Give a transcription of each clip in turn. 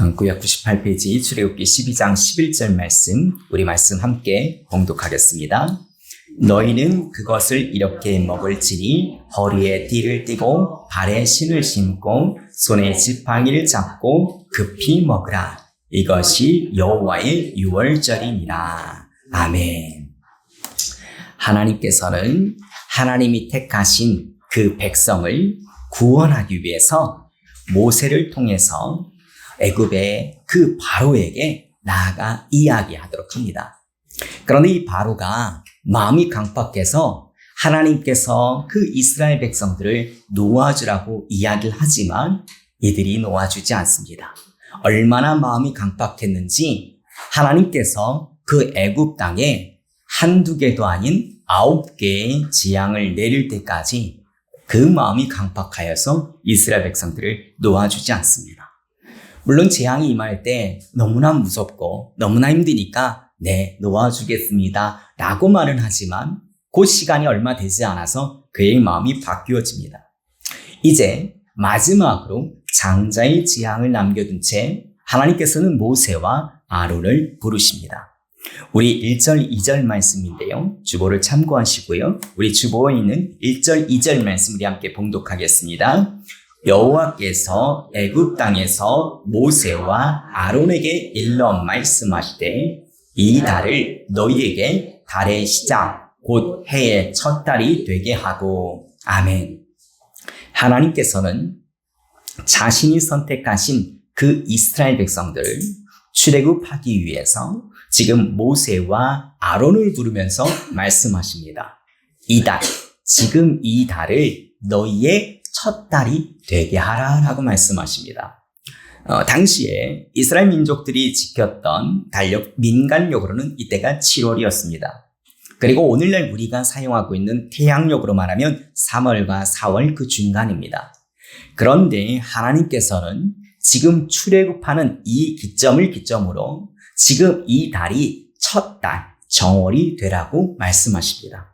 어, 구약 98페이지 출애굽기 12장 11절 말씀 우리 말씀 함께 봉독하겠습니다. 너희는 그것을 이렇게 먹을지니 허리에 띠를 띠고 발에 신을 신고 손에 지팡이를 잡고 급히 먹으라. 이것이 여호와의 유월절이니라. 아멘. 하나님께서는 하나님이 택하신 그 백성을 구원하기 위해서 모세를 통해서 애굽의 그 바로에게 나아가 이야기하도록 합니다. 그런데 이 바로가 마음이 강팍해서 하나님께서 그 이스라엘 백성들을 놓아주라고 이야기를 하지만 이들이 놓아주지 않습니다. 얼마나 마음이 강팍했는지 하나님께서 그 애굽 땅에 한두 개도 아닌 아홉 개의 재앙을 내릴 때까지 그 마음이 강팍하여서 이스라엘 백성들을 놓아주지 않습니다. 물론 재앙이 임할 때 너무나 무섭고 너무나 힘드니까 네, 놓아주겠습니다. 라고 말은 하지만 그 시간이 얼마 되지 않아서 그의 마음이 바뀌어집니다. 이제 마지막으로 장자의 재앙을 남겨둔 채 하나님께서는 모세와 아론을 부르십니다. 우리 1절, 2절 말씀인데요. 주보를 참고하시고요. 우리 주보에 있는 1절, 2절 말씀 우리 함께 봉독하겠습니다. 여호와께서 애굽 땅에서 모세와 아론에게 일러 말씀하시되 이 달을 너희에게 달의 시작 곧 해의 첫 달이 되게 하고 아멘. 하나님께서는 자신이 선택하신 그 이스라엘 백성들을 출애굽하기 위해서 지금 모세와 아론을 부르면서 말씀하십니다. 이 달, 지금 이 달을 너희의 첫 달이 되게 하라라고 말씀하십니다. 어, 당시에 이스라엘 민족들이 지켰던 달력 민간력으로는 이때가 7월이었습니다. 그리고 오늘날 우리가 사용하고 있는 태양력으로 말하면 3월과 4월 그 중간입니다. 그런데 하나님께서는 지금 출애굽하는 이 기점을 기점으로 지금 이 달이 첫 달, 정월이 되라고 말씀하십니다.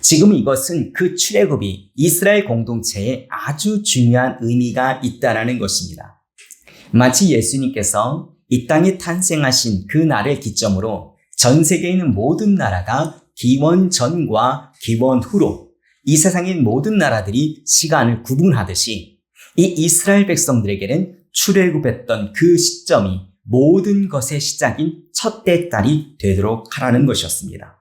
지금 이것은 그 출애굽이 이스라엘 공동체에 아주 중요한 의미가 있다라는 것입니다. 마치 예수님께서 이 땅에 탄생하신 그 날을 기점으로 전 세계에 있는 모든 나라가 기원 전과 기원 후로 이 세상의 모든 나라들이 시간을 구분하듯이 이 이스라엘 백성들에게는 출애굽했던 그 시점이 모든 것의 시작인 첫째 달이 되도록 하라는 것이었습니다.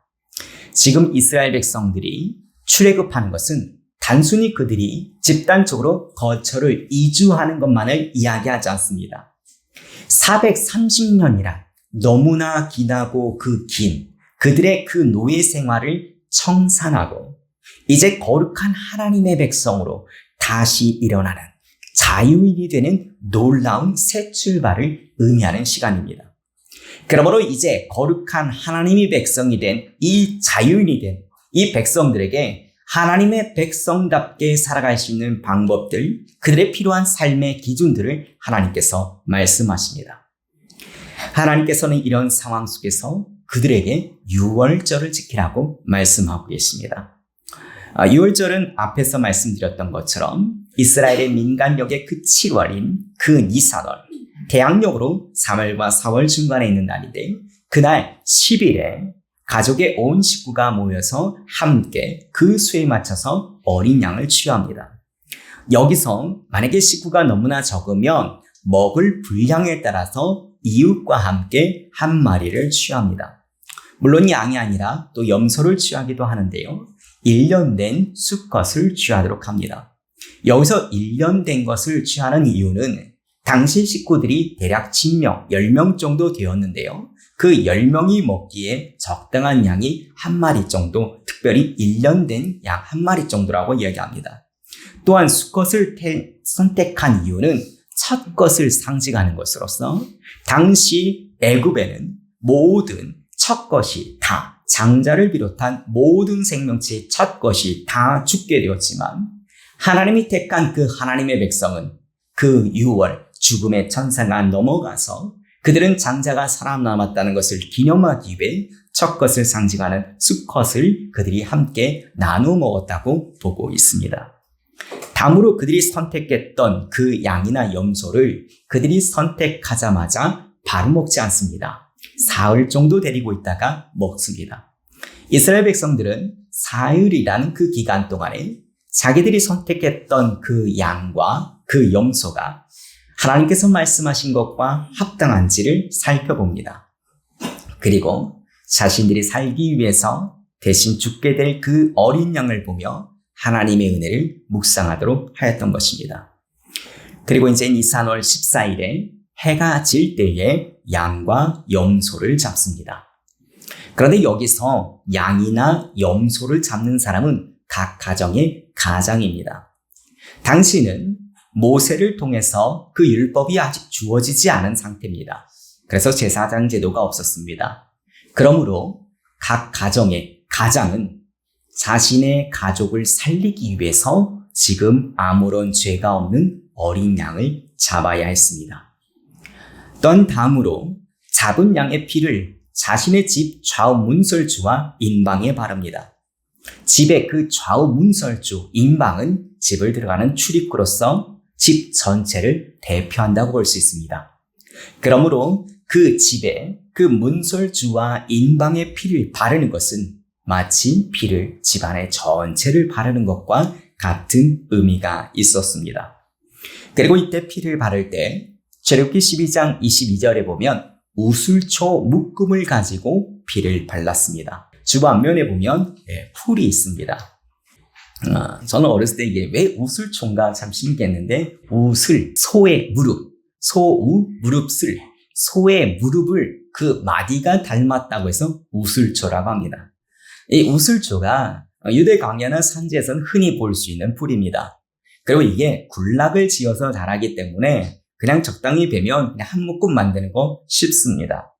지금 이스라엘 백성들이 출애굽하는 것은 단순히 그들이 집단적으로 거처를 이주하는 것만을 이야기하지 않습니다. 430년이란 너무나 기나고 그 긴 그들의 그 노예 생활을 청산하고 이제 거룩한 하나님의 백성으로 다시 일어나는 자유인이 되는 놀라운 새 출발을 의미하는 시간입니다. 그러므로 이제 거룩한 하나님의 백성이 된 이 자유인이 된 이 백성들에게 하나님의 백성답게 살아갈 수 있는 방법들, 그들의 필요한 삶의 기준들을 하나님께서 말씀하십니다. 하나님께서는 이런 상황 속에서 그들에게 유월절을 지키라고 말씀하고 계십니다. 아, 유월절은 앞에서 말씀드렸던 것처럼 이스라엘의 민간력의 그 7월인 그 니사월, 대학력으로 3월과 4월 중간에 있는 날인데 그날 10일에 가족의 온 식구가 모여서 함께 그 수에 맞춰서 어린 양을 취합니다. 여기서 만약에 식구가 너무나 적으면 먹을 분량에 따라서 이웃과 함께 한 마리를 취합니다. 물론 양이 아니라 또 염소를 취하기도 하는데요. 1년 된 수컷을 취하도록 합니다. 여기서 1년 된 것을 취하는 이유는 당시 식구들이 대략 10명, 10명 정도 되었는데요. 그 10명이 먹기에 적당한 양이 한 마리 정도, 특별히 1년 된 양 한 마리 정도라고 이야기합니다. 또한 수컷을 태, 선택한 이유는 첫 것을 상징하는 것으로서 당시 애굽에는 모든 첫 것이 다 장자를 비롯한 모든 생명체의 첫 것이 다 죽게 되었지만 하나님이 택한 그 하나님의 백성은 그 6월 죽음의 천사가 넘어가서 그들은 장자가 살아남았다는 것을 기념하기 위해 첫 것을 상징하는 수컷을 그들이 함께 나누어 먹었다고 보고 있습니다. 다음으로 그들이 선택했던 그 양이나 염소를 그들이 선택하자마자 바로 먹지 않습니다. 사흘 정도 데리고 있다가 먹습니다. 이스라엘 백성들은 사흘이라는 그 기간 동안에 자기들이 선택했던 그 양과 그 염소가 하나님께서 말씀하신 것과 합당한지를 살펴봅니다. 그리고 자신들이 살기 위해서 대신 죽게 될 그 어린 양을 보며 하나님의 은혜를 묵상하도록 하였던 것입니다. 그리고 이제 니산 월 14일에 해가 질 때에 양과 염소를 잡습니다. 그런데 여기서 양이나 염소를 잡는 사람은 각 가정의 가장입니다. 당시는 모세를 통해서 그 율법이 아직 주어지지 않은 상태입니다. 그래서 제사장 제도가 없었습니다. 그러므로 각 가정의 가장은 자신의 가족을 살리기 위해서 지금 아무런 죄가 없는 어린 양을 잡아야 했습니다. 떤 다음으로 잡은 양의 피를 자신의 집 좌우 문설주와 인방에 바릅니다. 집의 그 좌우 문설주, 인방은 집을 들어가는 출입구로서 집 전체를 대표한다고 볼 수 있습니다. 그러므로 그 집에 그 문설주와 인방의 피를 바르는 것은 마치 피를 집안의 전체를 바르는 것과 같은 의미가 있었습니다. 그리고 이때 피를 바를 때 제르기 12장 22절에 보면 우술초 묶음을 가지고 피를 발랐습니다. 주부 앞면에 보면 예, 풀이 있습니다. 아, 저는 어렸을 때 이게 왜 우술초인가 참 신기했는데 우슬, 소의 무릎, 소우, 무릎슬, 소의 무릎을 그 마디가 닮았다고 해서 우술초라고 합니다. 이 우술초가 유대 광야나 산지에서는 흔히 볼 수 있는 풀입니다. 그리고 이게 군락을 지어서 자라기 때문에 그냥 적당히 베면 그냥 한 묶음 만드는 거 쉽습니다.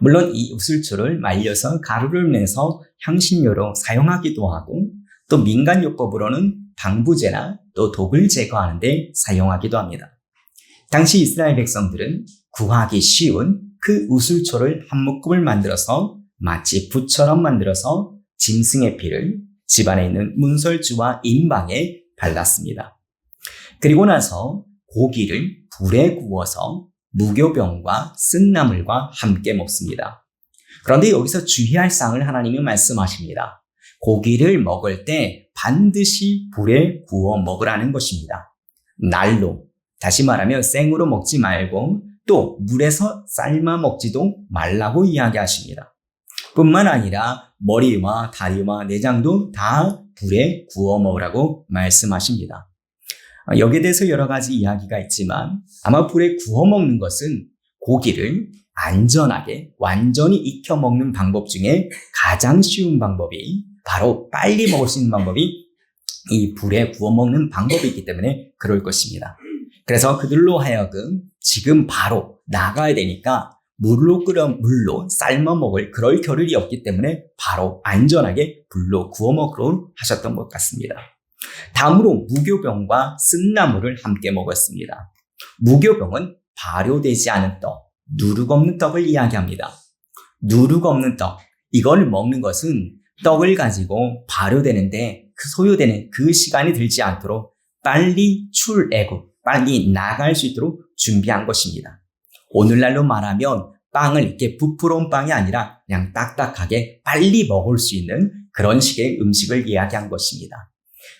물론 이 우술초를 말려서 가루를 내서 향신료로 사용하기도 하고 또 민간요법으로는 방부제나 또 독을 제거하는 데 사용하기도 합니다. 당시 이스라엘 백성들은 구하기 쉬운 그 우술초를 한 묶음을 만들어서 마치 붓처럼 만들어서 짐승의 피를 집안에 있는 문설주와 인방에 발랐습니다. 그리고 나서 고기를 불에 구워서 무교병과 쓴나물과 함께 먹습니다. 그런데 여기서 주의할 사항을 하나님이 말씀하십니다. 고기를 먹을 때 반드시 불에 구워 먹으라는 것입니다. 날로, 다시 말하면 생으로 먹지 말고 또 물에서 삶아 먹지도 말라고 이야기하십니다. 뿐만 아니라 머리와 다리와 내장도 다 불에 구워 먹으라고 말씀하십니다. 아, 여기에 대해서 여러 가지 이야기가 있지만 아마 불에 구워 먹는 것은 고기를 안전하게 완전히 익혀 먹는 방법 중에 가장 쉬운 방법이 바로 빨리 먹을 수 있는 방법이 이 불에 구워 먹는 방법이기 때문에 그럴 것입니다. 그래서 그들로 하여금 지금 바로 나가야 되니까 물로 끓여 물로 삶아 먹을 그럴 겨를이 없기 때문에 바로 안전하게 불로 구워 먹으러 하셨던 것 같습니다. 다음으로 무교병과 쓴나물을 함께 먹었습니다. 무교병은 발효되지 않은 떡, 누룩 없는 떡을 이야기합니다. 누룩 없는 떡, 이걸 먹는 것은 떡을 가지고 발효되는데 그 소요되는 그 시간이 들지 않도록 빨리 출애굽, 빨리 나갈 수 있도록 준비한 것입니다. 오늘날로 말하면 빵을 이렇게 부풀어온 빵이 아니라 그냥 딱딱하게 빨리 먹을 수 있는 그런 식의 음식을 이야기한 것입니다.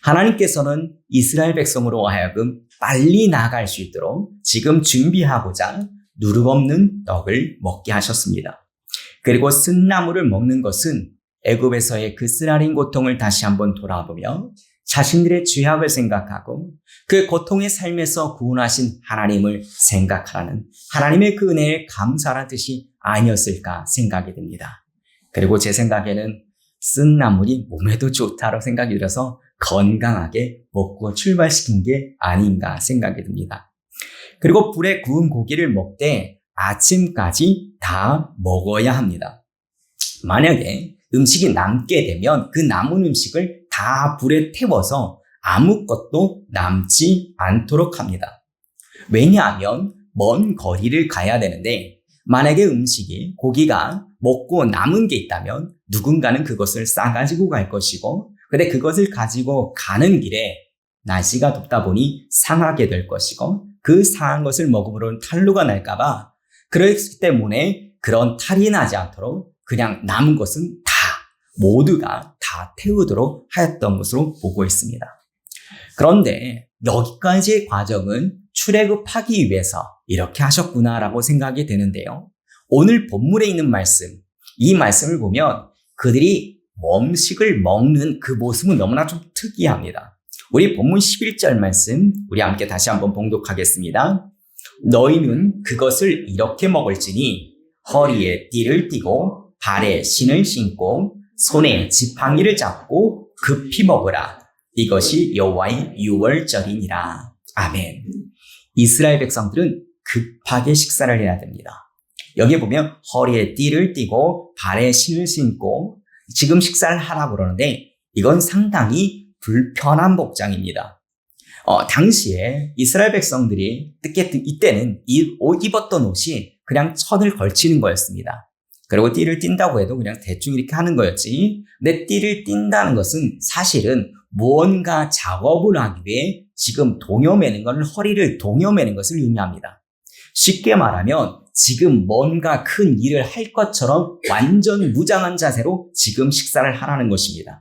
하나님께서는 이스라엘 백성으로 하여금 빨리 나아갈 수 있도록 지금 준비하고자 누룩 없는 떡을 먹게 하셨습니다. 그리고 쓴나물을 먹는 것은 애굽에서의 그 쓰라린 고통을 다시 한번 돌아보며 자신들의 죄악을 생각하고 그 고통의 삶에서 구원하신 하나님을 생각하라는 하나님의 그 은혜에 감사하는 뜻이 아니었을까 생각이 듭니다. 그리고 제 생각에는 쓴 나물이 몸에도 좋다고 생각이 들어서 건강하게 먹고 출발시킨 게 아닌가 생각이 듭니다. 그리고 불에 구운 고기를 먹되 아침까지 다 먹어야 합니다. 만약에 음식이 남게 되면 그 남은 음식을 다 불에 태워서 아무것도 남지 않도록 합니다. 왜냐하면 먼 거리를 가야 되는데 만약에 음식이 고기가 먹고 남은 게 있다면 누군가는 그것을 싸가지고 갈 것이고 근데 그것을 가지고 가는 길에 날씨가 덥다 보니 상하게 될 것이고 그 상한 것을 먹음으로는 탈루가 날까봐 그렇기 때문에 그런 탈이 나지 않도록 그냥 남은 것은 다 모두가 다 태우도록 하였던 것으로 보고 있습니다. 그런데 여기까지의 과정은 출애굽하기 위해서 이렇게 하셨구나라고 생각이 되는데요. 오늘 본문에 있는 말씀, 이 말씀을 보면 그들이 음식을 먹는 그 모습은 너무나 좀 특이합니다. 우리 본문 11절 말씀, 우리 함께 다시 한번 봉독하겠습니다. 너희는 그것을 이렇게 먹을지니 허리에 띠를 띠고 발에 신을 신고 손에 지팡이를 잡고 급히 먹으라. 이것이 여호와의 유월절이니라. 아멘. 이스라엘 백성들은 급하게 식사를 해야 됩니다. 여기 보면 허리에 띠를 띠고 발에 신을 신고 지금 식사를 하라고 그러는데 이건 상당히 불편한 복장입니다. 어, 당시에 이스라엘 백성들이 특히 이때는 이옷 입었던 옷이 그냥 천을 걸치는 거였습니다. 그리고 띠를 띈다고 해도 그냥 대충 이렇게 하는 거였지. 근데 띠를 띈다는 것은 사실은 무언가 작업을 하기 위해 지금 동여매는 것을 허리를 동여매는 것을 의미합니다. 쉽게 말하면 지금 뭔가 큰 일을 할 것처럼 완전 무장한 자세로 지금 식사를 하라는 것입니다.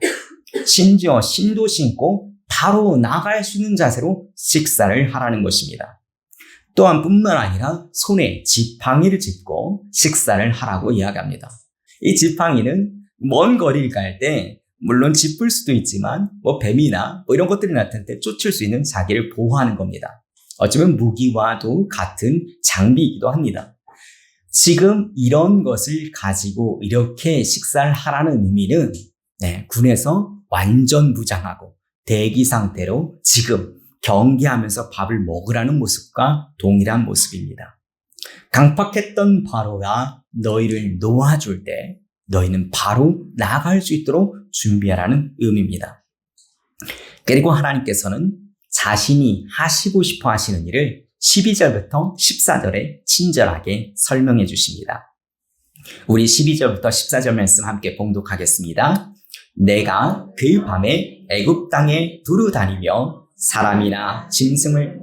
심지어 신도 신고 바로 나갈 수 있는 자세로 식사를 하라는 것입니다. 또한 뿐만 아니라 손에 지팡이를 짚고 식사를 하라고 이야기합니다. 이 지팡이는 먼 거리를 갈 때 물론 짚을 수도 있지만 뭐 뱀이나 뭐 이런 것들이 나타날 때 쫓을 수 있는 자기를 보호하는 겁니다. 어쩌면 무기와도 같은 장비이기도 합니다. 지금 이런 것을 가지고 이렇게 식사를 하라는 의미는 네, 군에서 완전 무장하고 대기 상태로 지금 경계하면서 밥을 먹으라는 모습과 동일한 모습입니다. 강팍했던 바로가 너희를 놓아줄 때 너희는 바로 나아갈 수 있도록 준비하라는 의미입니다. 그리고 하나님께서는 자신이 하시고 싶어 하시는 일을 12절부터 14절에 친절하게 설명해 주십니다. 우리 12절부터 14절 말씀 함께 봉독하겠습니다. 내가 그 밤에 애굽 땅에 두루 다니며 사람이나 짐승을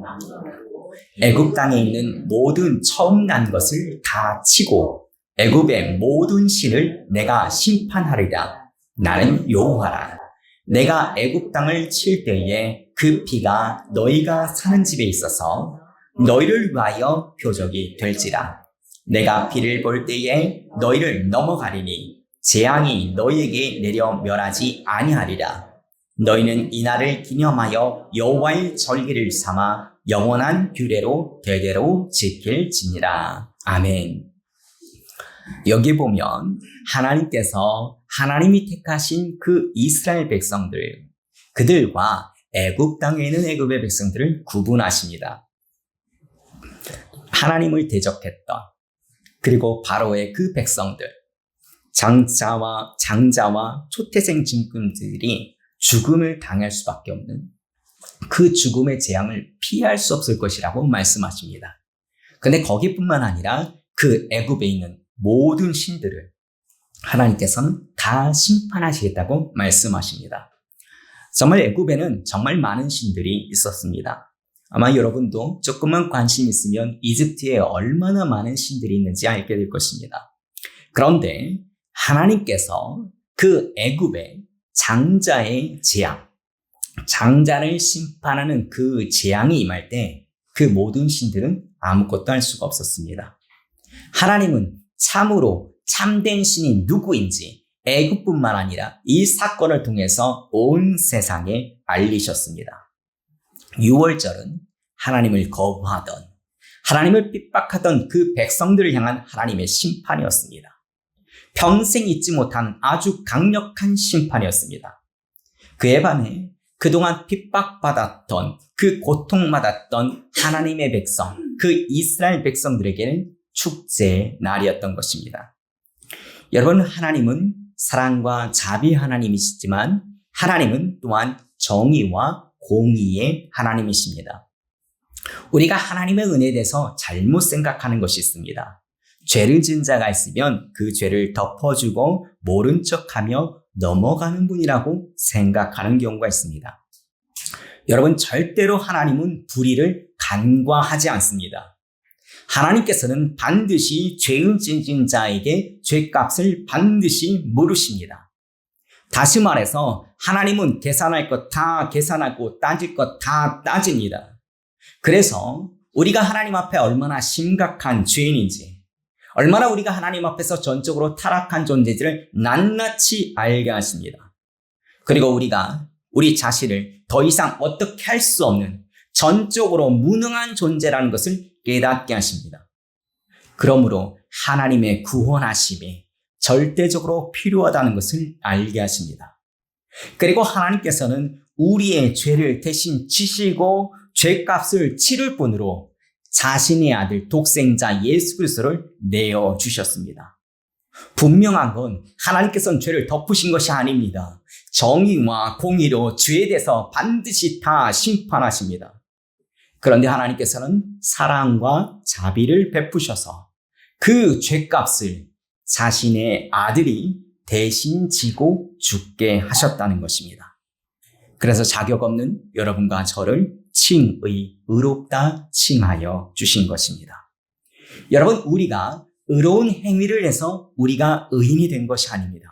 애굽 땅에 있는 모든 처음 난 것을 다 치고 애굽의 모든 신을 내가 심판하리라. 나는 여호와라. 내가 애굽 땅을 칠 때에 그 피가 너희가 사는 집에 있어서 너희를 위하여 표적이 될지라. 내가 피를 볼 때에 너희를 넘어가리니 재앙이 너희에게 내려 멸하지 아니하리라. 너희는 이날을 기념하여 여호와의 절기를 삼아 영원한 규례로 대대로 지킬지니라. 아멘. 여기 보면 하나님께서 하나님이 택하신 그 이스라엘 백성들, 그들과 애굽 땅에 있는 애굽의 백성들을 구분하십니다. 하나님을 대적했던 그리고 바로의 그 백성들, 장자와 장자와 초태생 짐승들이 죽음을 당할 수밖에 없는 그 죽음의 재앙을 피할 수 없을 것이라고 말씀하십니다. 근데 거기뿐만 아니라 그 애굽에 있는 모든 신들을 하나님께서는 다 심판하시겠다고 말씀하십니다. 정말 애굽에는 정말 많은 신들이 있었습니다. 아마 여러분도 조금만 관심 있으면 이집트에 얼마나 많은 신들이 있는지 알게 될 것입니다. 그런데 하나님께서 그 애굽의 장자의 재앙, 장자를 심판하는 그 재앙이 임할 때 그 모든 신들은 아무것도 할 수가 없었습니다. 하나님은 참으로 참된 신이 누구인지 애굽뿐만 아니라 이 사건을 통해서 온 세상에 알리셨습니다. 6월절은 하나님을 거부하던 하나님을 핍박하던 그 백성들을 향한 하나님의 심판이었습니다. 평생 잊지 못한 아주 강력한 심판이었습니다. 그에 반해 그동안 핍박받았던 그 고통받았던 하나님의 백성, 그 이스라엘 백성들에게는 축제의 날이었던 것입니다. 여러분, 하나님은 사랑과 자비 하나님이시지만 하나님은 또한 정의와 공의의 하나님이십니다. 우리가 하나님의 은혜에 대해서 잘못 생각하는 것이 있습니다. 죄를 지은 자가 있으면 그 죄를 덮어주고 모른 척하며 넘어가는 분이라고 생각하는 경우가 있습니다. 여러분, 절대로 하나님은 불의를 간과하지 않습니다. 하나님께서는 반드시 죄인 찐진 자에게 죄값을 반드시 물으십니다. 다시 말해서 하나님은 계산할 것 다 계산하고 따질 것 다 따집니다. 그래서 우리가 하나님 앞에 얼마나 심각한 죄인인지, 얼마나 우리가 하나님 앞에서 전적으로 타락한 존재들을 낱낱이 알게 하십니다. 그리고 우리가 우리 자신을 더 이상 어떻게 할 수 없는 전적으로 무능한 존재라는 것을 깨닫게 하십니다. 그러므로 하나님의 구원하심이 절대적으로 필요하다는 것을 알게 하십니다. 그리고 하나님께서는 우리의 죄를 대신 지시고 죄값을 치를 뿐으로 자신의 아들 독생자 예수 그리스도를 내어 주셨습니다. 분명한 건 하나님께서는 죄를 덮으신 것이 아닙니다. 정의와 공의로 죄에 대해서 반드시 다 심판하십니다. 그런데 하나님께서는 사랑과 자비를 베푸셔서 그 죄값을 자신의 아들이 대신 지고 죽게 하셨다는 것입니다. 그래서 자격 없는 여러분과 저를 칭의, 의롭다 칭하여 주신 것입니다. 여러분, 우리가 의로운 행위를 해서 우리가 의인이 된 것이 아닙니다.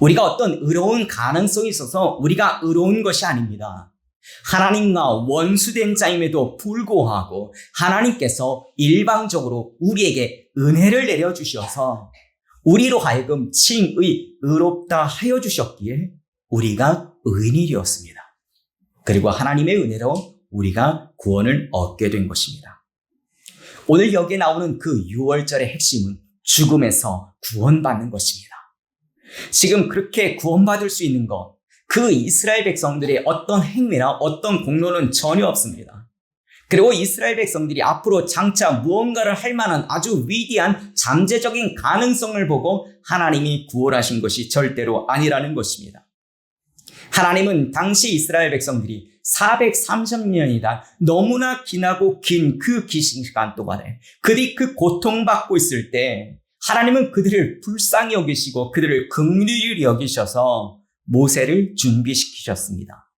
우리가 어떤 의로운 가능성이 있어서 우리가 의로운 것이 아닙니다. 하나님과 원수된 자임에도 불구하고 하나님께서 일방적으로 우리에게 은혜를 내려주셔서 우리로 하여금 칭의 의롭다 하여 주셨기에 우리가 의인이 되었습니다. 그리고 하나님의 은혜로 우리가 구원을 얻게 된 것입니다. 오늘 여기에 나오는 그 6월절의 핵심은 죽음에서 구원받는 것입니다. 지금 그렇게 구원받을 수 있는 것, 그 이스라엘 백성들의 어떤 행위나 어떤 공로는 전혀 없습니다. 그리고 이스라엘 백성들이 앞으로 장차 무언가를 할 만한 아주 위대한 잠재적인 가능성을 보고 하나님이 구원하신 것이 절대로 아니라는 것입니다. 하나님은 당시 이스라엘 백성들이 430년이다. 너무나 기나고 긴 그 기시간 동안에 그들이 그 고통받고 있을 때 하나님은 그들을 불쌍히 여기시고 그들을 긍휼히 여기셔서 모세를 준비시키셨습니다.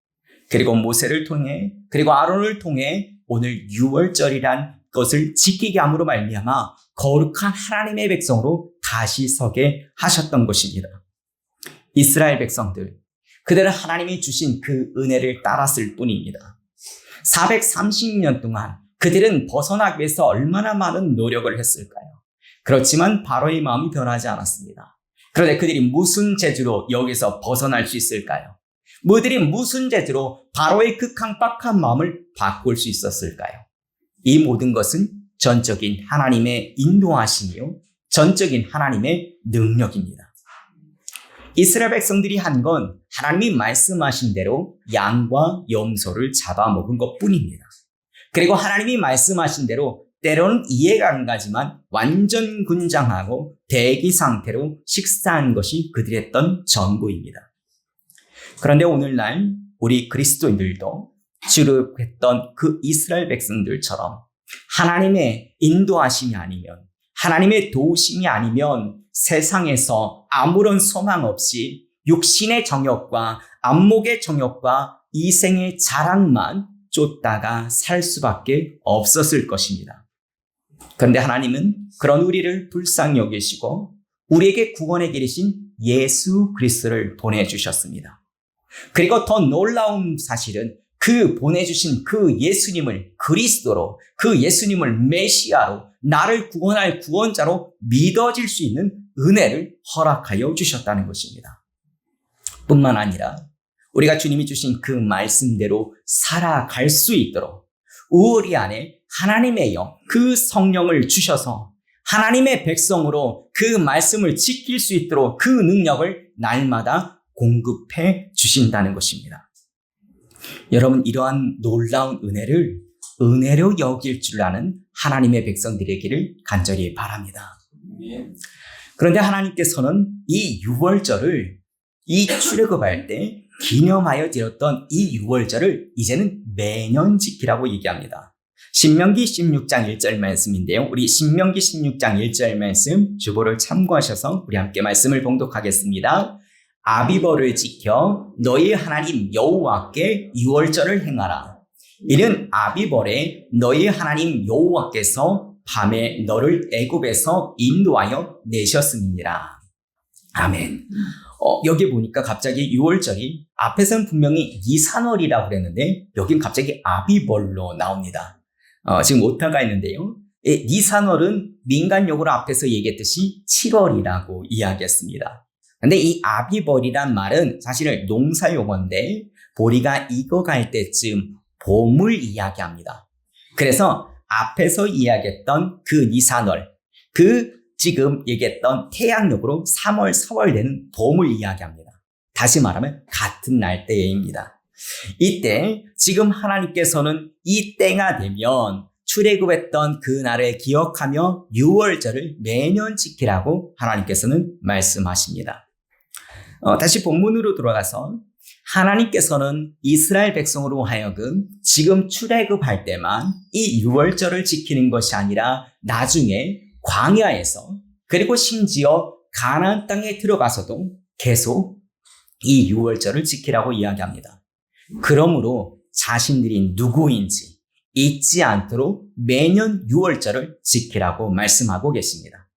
그리고 모세를 통해 그리고 아론을 통해 오늘 6월절이란 것을 지키게 함으로 말미암아 거룩한 하나님의 백성으로 다시 서게 하셨던 것입니다. 이스라엘 백성들 그들은 하나님이 주신 그 은혜를 따랐을 뿐입니다. 430년 동안 그들은 벗어나기 위해서 얼마나 많은 노력을 했을까요? 그렇지만 바로의 마음이 변하지 않았습니다. 그런데 그들이 무슨 재주로 여기서 벗어날 수 있을까요? 그들이 무슨 재주로 바로의 그 강박한 마음을 바꿀 수 있었을까요? 이 모든 것은 전적인 하나님의 인도하심이요. 전적인 하나님의 능력입니다. 이스라엘 백성들이 한 건 하나님이 말씀하신 대로 양과 염소를 잡아먹은 것 뿐입니다. 그리고 하나님이 말씀하신 대로 때로는 이해가 안 가지만 완전 군장하고 대기 상태로 식사한 것이 그들이 했던 전부입니다. 그런데 오늘날 우리 그리스도인들도 주룩했던 그 이스라엘 백성들처럼 하나님의 인도하심이 아니면 하나님의 도우심이 아니면 세상에서 아무런 소망 없이 육신의 정욕과 안목의 정욕과 이생의 자랑만 쫓다가 살 수밖에 없었을 것입니다. 그런데 하나님은 그런 우리를 불쌍히 여기시고 우리에게 구원의 길이신 예수 그리스도를 보내주셨습니다. 그리고 더 놀라운 사실은 그 보내주신 그 예수님을 그리스도로 그 예수님을 메시아로 나를 구원할 구원자로 믿어질 수 있는 은혜를 허락하여 주셨다는 것입니다. 뿐만 아니라 우리가 주님이 주신 그 말씀대로 살아갈 수 있도록 우리 안에 하나님의 영, 그 성령을 주셔서 하나님의 백성으로 그 말씀을 지킬 수 있도록 그 능력을 날마다 공급해 주신다는 것입니다. 여러분, 이러한 놀라운 은혜를 은혜로 여길 줄 아는 하나님의 백성들에게를 간절히 바랍니다. 그런데 하나님께서는 이 6월절을 이 출애굽할 때 기념하여 지었던 이 6월절을 이제는 매년 지키라고 얘기합니다. 신명기 16장 1절 말씀인데요. 우리 신명기 16장 1절 말씀 주보를 참고하셔서 우리 함께 말씀을 봉독하겠습니다. 아비벌을 지켜 너희 하나님 여호와께 유월절을 행하라. 이는 아비벌에 너희 하나님 여호와께서 밤에 너를 애굽에서 인도하여 내셨음이니라. 아멘. 어, 여기 보니까 갑자기 6월절이 앞에서는 분명히 이산월이라고 그랬는데 여긴 갑자기 아비벌로 나옵니다. 어, 지금 오타가 있는데요. 이 니산월은 민간용어로 앞에서 얘기했듯이 7월이라고 이야기했습니다. 근데 이 아비벌이란 말은 사실은 농사용어인데 보리가 익어갈 때쯤 봄을 이야기합니다. 그래서 앞에서 이야기했던 그 니산월, 그 지금 얘기했던 태양력으로 3월, 4월 되는 봄을 이야기합니다. 다시 말하면 같은 날때입니다. 이때 지금 하나님께서는 이 때가 되면 출애굽했던 그 날을 기억하며 6월절을 매년 지키라고 하나님께서는 말씀하십니다. 어, 다시 본문으로 돌아가서 하나님께서는 이스라엘 백성으로 하여금 지금 출애굽할 때만 이 6월절을 지키는 것이 아니라 나중에 광야에서 그리고 심지어 가나안 땅에 들어가서도 계속 이 6월절을 지키라고 이야기합니다. 그러므로 자신들이 누구인지 잊지 않도록 매년 6월절을 지키라고 말씀하고 계십니다.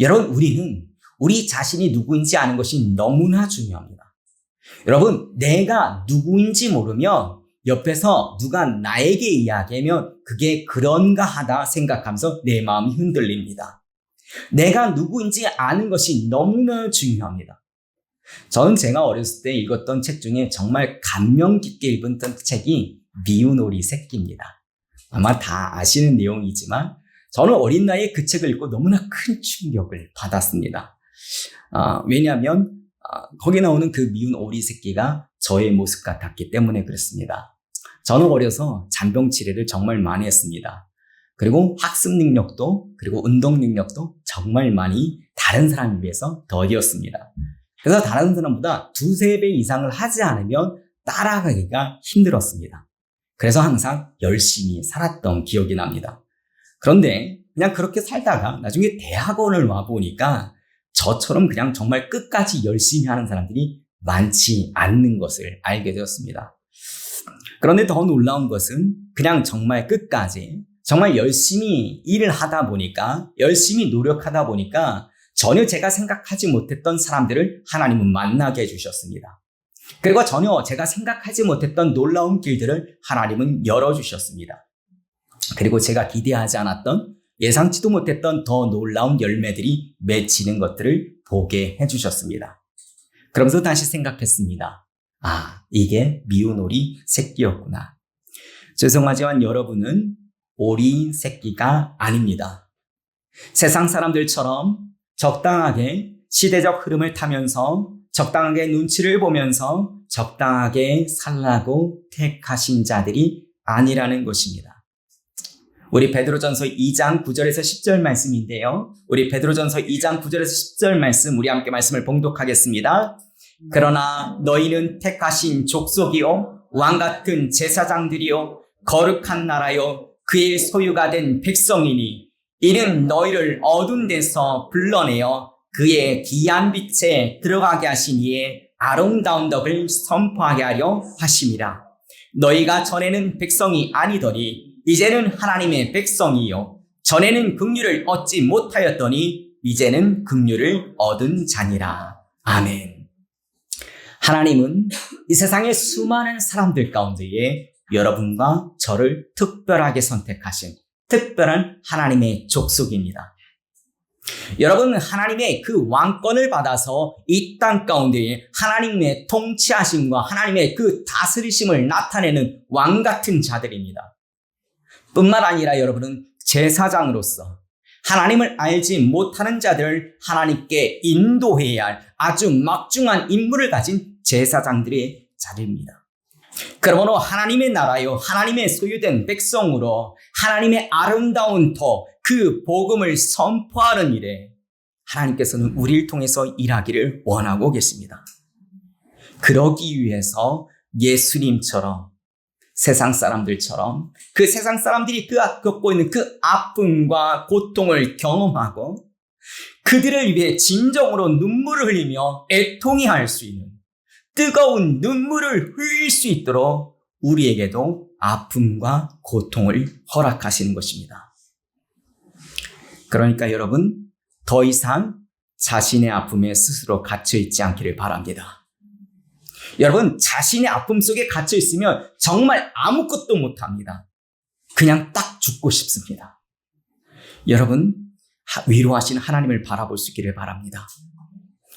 여러분, 우리는 우리 자신이 누구인지 아는 것이 너무나 중요합니다. 여러분, 내가 누구인지 모르면 옆에서 누가 나에게 이야기하면 그게 그런가 하다 생각하면서 내 마음이 흔들립니다. 내가 누구인지 아는 것이 너무나 중요합니다. 저는 제가 어렸을 때 읽었던 책 중에 정말 감명 깊게 읽었던 책이 미운 오리 새끼입니다. 아마 다 아시는 내용이지만 저는 어린 나이에 그 책을 읽고 너무나 큰 충격을 받았습니다. 아, 왜냐하면 아, 거기 나오는 그 미운 오리 새끼가 저의 모습 같았기 때문에 그렇습니다. 저는 어려서 잔병 치레를 정말 많이 했습니다. 그리고 학습 능력도 그리고 운동 능력도 정말 많이 다른 사람에 비해서 더디었습니다. 그래서 다른 사람보다 두세 배 이상을 하지 않으면 따라가기가 힘들었습니다. 그래서 항상 열심히 살았던 기억이 납니다. 그런데 그냥 그렇게 살다가 나중에 대학원을 와보니까 저처럼 그냥 정말 끝까지 열심히 하는 사람들이 많지 않는 것을 알게 되었습니다. 그런데 더 놀라운 것은 그냥 정말 끝까지 정말 열심히 일을 하다 보니까 열심히 노력하다 보니까 전혀 제가 생각하지 못했던 사람들을 하나님은 만나게 해주셨습니다. 그리고 전혀 제가 생각하지 못했던 놀라운 길들을 하나님은 열어주셨습니다. 그리고 제가 기대하지 않았던 예상치도 못했던 더 놀라운 열매들이 맺히는 것들을 보게 해주셨습니다. 그러면서 다시 생각했습니다. 아, 이게 미운 오리 새끼였구나. 죄송하지만 여러분은 오리 새끼가 아닙니다. 세상 사람들처럼 적당하게 시대적 흐름을 타면서 적당하게 눈치를 보면서 적당하게 살라고 택하신 자들이 아니라는 것입니다. 우리 베드로전서 2장 9절에서 10절 말씀인데요. 우리 베드로전서 2장 9절에서 10절 말씀 우리 함께 말씀을 봉독하겠습니다. 그러나 너희는 택하신 족속이요 왕 같은 제사장들이요 거룩한 나라요 그의 소유가 된 백성이니 이는 너희를 어두운 데서 불러내어 그의 귀한 빛에 들어가게 이의 아름다운 덕을 선포하게 하려 하심이라. 너희가 전에는 백성이 아니더니 이제는 하나님의 백성이요. 전에는 긍휼을 얻지 못하였더니 이제는 긍휼을 얻은 자니라. 아멘. 하나님은 이 세상의 수많은 사람들 가운데에 여러분과 저를 특별하게 선택하신 특별한 하나님의 족속입니다. 여러분, 하나님의 그 왕권을 받아서 이 땅 가운데에 하나님의 통치하심과 하나님의 그 다스리심을 나타내는 왕 같은 자들입니다. 뿐만 아니라 여러분은 제사장으로서 하나님을 알지 못하는 자들을 하나님께 인도해야 할 아주 막중한 임무를 가진 제사장들의 자리입니다. 그러므로 하나님의 나라요, 하나님의 소유된 백성으로 하나님의 아름다운 터, 그 복음을 선포하는 일에 하나님께서는 우리를 통해서 일하기를 원하고 계십니다. 그러기 위해서 예수님처럼 세상 사람들처럼 그 세상 사람들이 그 겪고 있는 그 아픔과 고통을 경험하고 그들을 위해 진정으로 눈물을 흘리며 애통이 할 수 있는 뜨거운 눈물을 흘릴 수 있도록 우리에게도 아픔과 고통을 허락하시는 것입니다. 그러니까 여러분, 더 이상 자신의 아픔에 스스로 갇혀 있지 않기를 바랍니다. 여러분, 자신의 아픔 속에 갇혀 있으면 정말 아무것도 못 합니다. 그냥 딱 죽고 싶습니다. 여러분, 하- 위로하시는 하나님을 바라볼 수 있기를 바랍니다.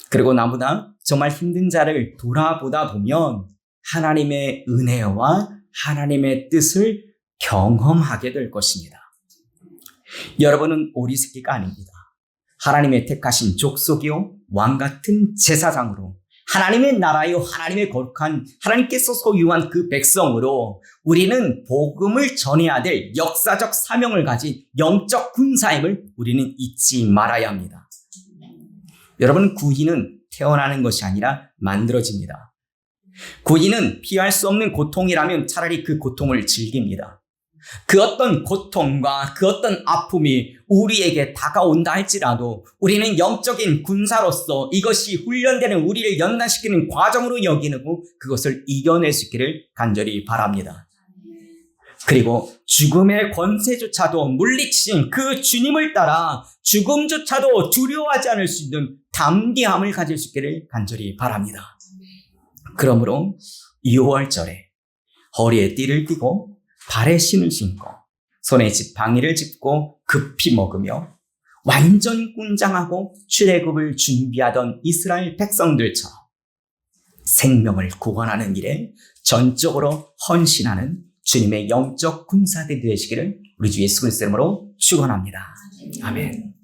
그리고 나보다 정말 힘든 자를 돌아보다 보면 하나님의 은혜와 하나님의 뜻을 경험하게 될 것입니다. 여러분은 오리새끼가 아닙니다. 하나님의 택하신 족속이요 왕 같은 제사장으로 하나님의 나라요 하나님의 거룩한 하나님께서 소유한 그 백성으로 우리는 복음을 전해야 될 역사적 사명을 가진 영적 군사임을 우리는 잊지 말아야 합니다. 여러분 구인은 태어나는 것이 아니라 만들어집니다. 구인은 피할 수 없는 고통이라면 차라리 그 고통을 즐깁니다. 그 어떤 고통과 그 어떤 아픔이 우리에게 다가온다 할지라도 우리는 영적인 군사로서 이것이 훈련되는 우리를 연단시키는 과정으로 여기고 그것을 이겨낼 수 있기를 간절히 바랍니다. 그리고 죽음의 권세조차도 물리치신 그 주님을 따라 죽음조차도 두려워하지 않을 수 있는 담대함을 가질 수 있기를 간절히 바랍니다. 그러므로 6월절에 허리에 띠를 띠고 발에 신을 신고 손에 지팡이를 짚고 급히 먹으며 완전 꾼장하고 출애굽을 준비하던 이스라엘 백성들처럼 생명을 구원하는 일에 전적으로 헌신하는 주님의 영적 군사들이 되시기를 우리 주 예수 그리스도 이름으로 축원합니다. 아멘.